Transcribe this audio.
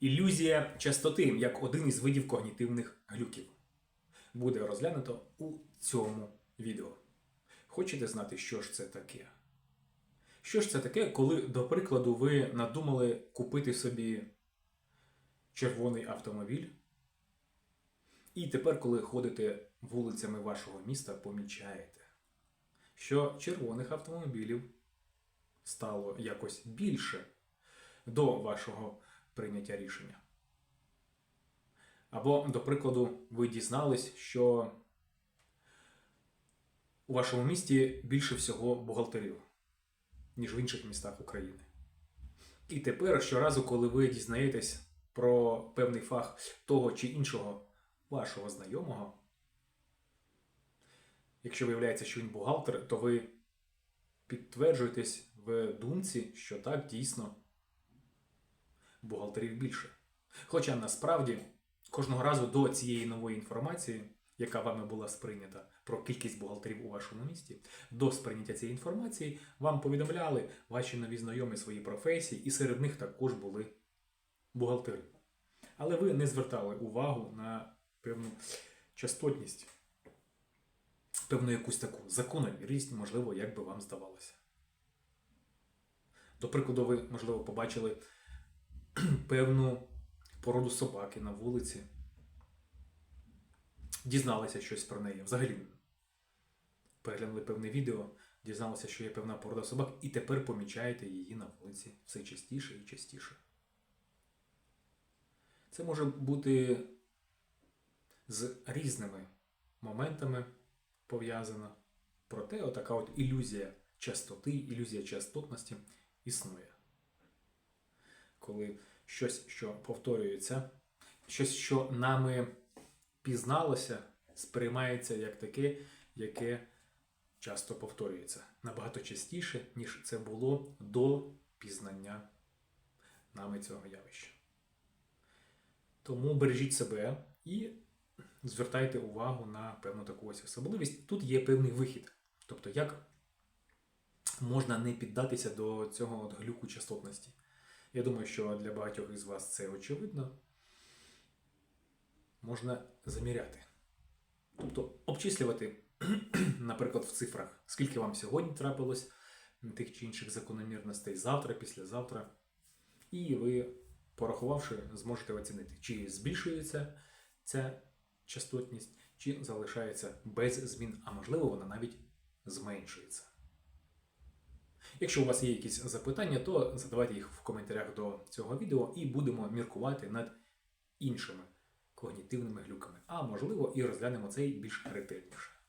Ілюзія частоти як один із видів когнітивних глюків буде розглянуто у цьому відео. Хочете знати, що ж це таке? Що ж це таке, коли, до прикладу, ви надумали купити собі червоний автомобіль, і тепер, коли ходите вулицями вашого міста, помічаєте, що червоних автомобілів стало якось більше до вашого прийняття рішення. Або, до прикладу, ви дізнались, що у вашому місті більше всього бухгалтерів, ніж в інших містах України. І тепер, щоразу, коли ви дізнаєтесь про певний фах того чи іншого вашого знайомого, якщо виявляється, що він бухгалтер, то ви підтверджуєтесь в думці, що так дійсно бухгалтерів більше. Хоча насправді кожного разу до цієї нової інформації, яка вами була сприйнята про кількість бухгалтерів у вашому місті, до сприйняття цієї інформації вам повідомляли ваші нові знайомі свої професії, і серед них також були бухгалтери. Але ви не звертали увагу на певну частотність, певну якусь таку закономірність, можливо, як би вам здавалося. До прикладу, ви, можливо, побачили певну породу собаки на вулиці, дізналися щось про неї. Взагалі, переглянули певне відео, дізналися, що є певна порода собак, і тепер помічаєте її на вулиці все частіше і частіше. Це може бути з різними моментами пов'язано. Проте, отака от ілюзія частоти, ілюзія частотності існує. Коли щось, що повторюється, щось, що нами пізналося, сприймається як таке, яке часто повторюється набагато частіше, ніж це було до пізнання нами цього явища. Тому бережіть себе і звертайте увагу на певну таку ось особливість. Тут є певний вихід. Тобто, як можна не піддатися до цього от глюку частотності. Я думаю, що для багатьох із вас це очевидно. Можна заміряти. Тобто обчислювати, наприклад, в цифрах, скільки вам сьогодні трапилось тих чи інших закономірностей завтра, післязавтра. І ви, порахувавши, зможете оцінити, чи збільшується ця частотність, чи залишається без змін, а можливо, вона навіть зменшується. Якщо у вас є якісь запитання, то задавайте їх в коментарях до цього відео і будемо міркувати над іншими когнітивними глюками. А можливо, і розглянемо цей більш ретельніше.